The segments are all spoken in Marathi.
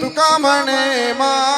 तुका म्हणे मा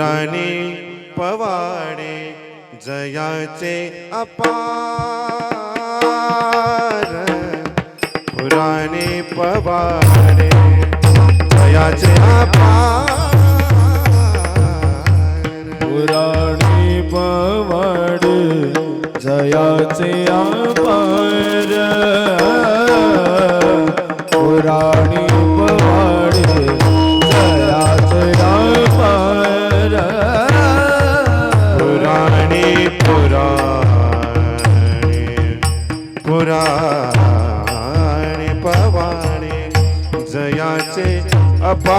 राणे पवाडे जयाचे अपार. पुराणे पवाडे जयाचे अपार. पुराणे पवाडे जयाचे अपार. पुराणी পা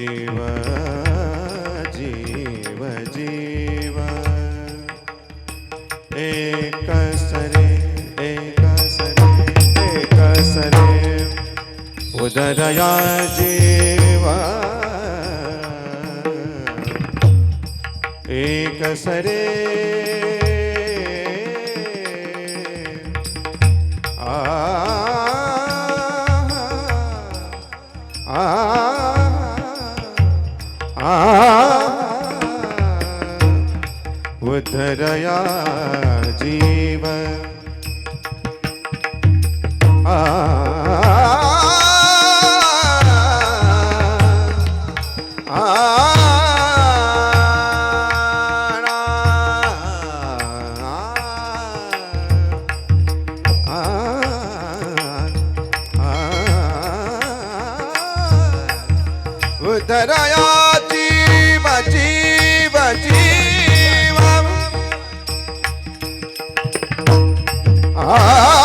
jiva jiva jiva ekasare ekasare ekasare udaraya jiva ekasare उद्धरया जीव आ 啊。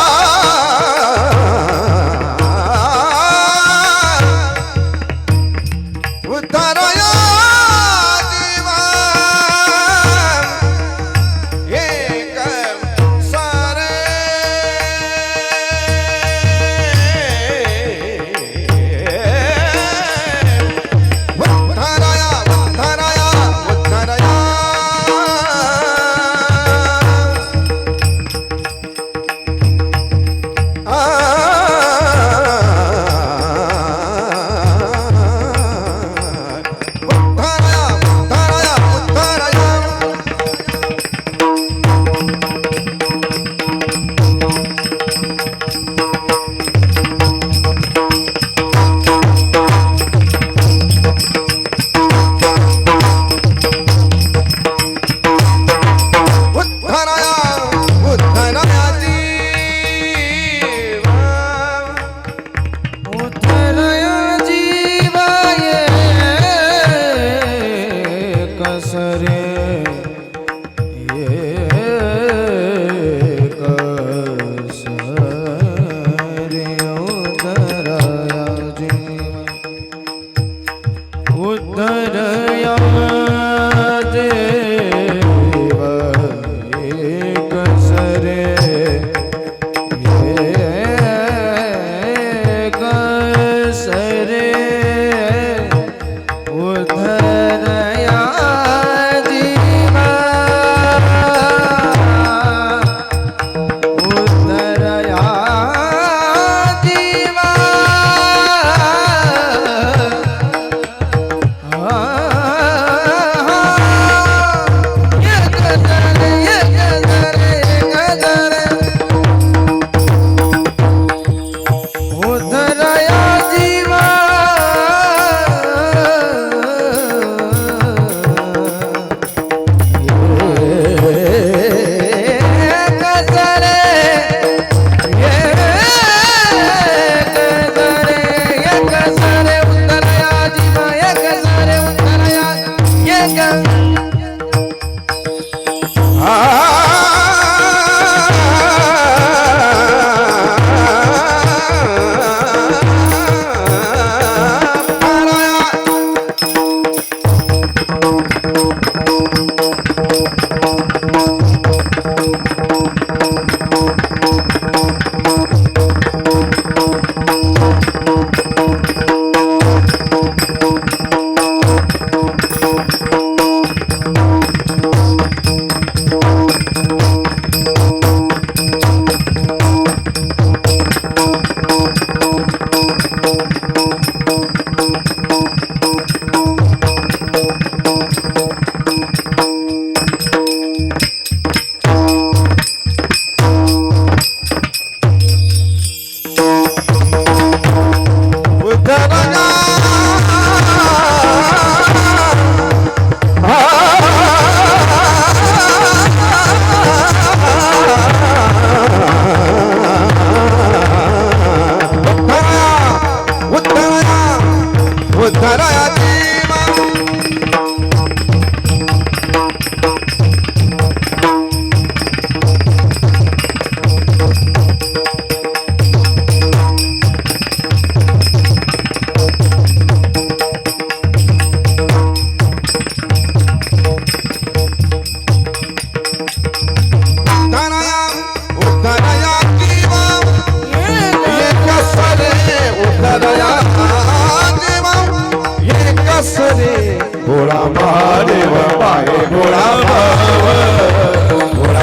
भोळा महादेव पाय भोळा भाव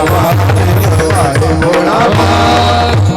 महादेव पाय भोळा भाव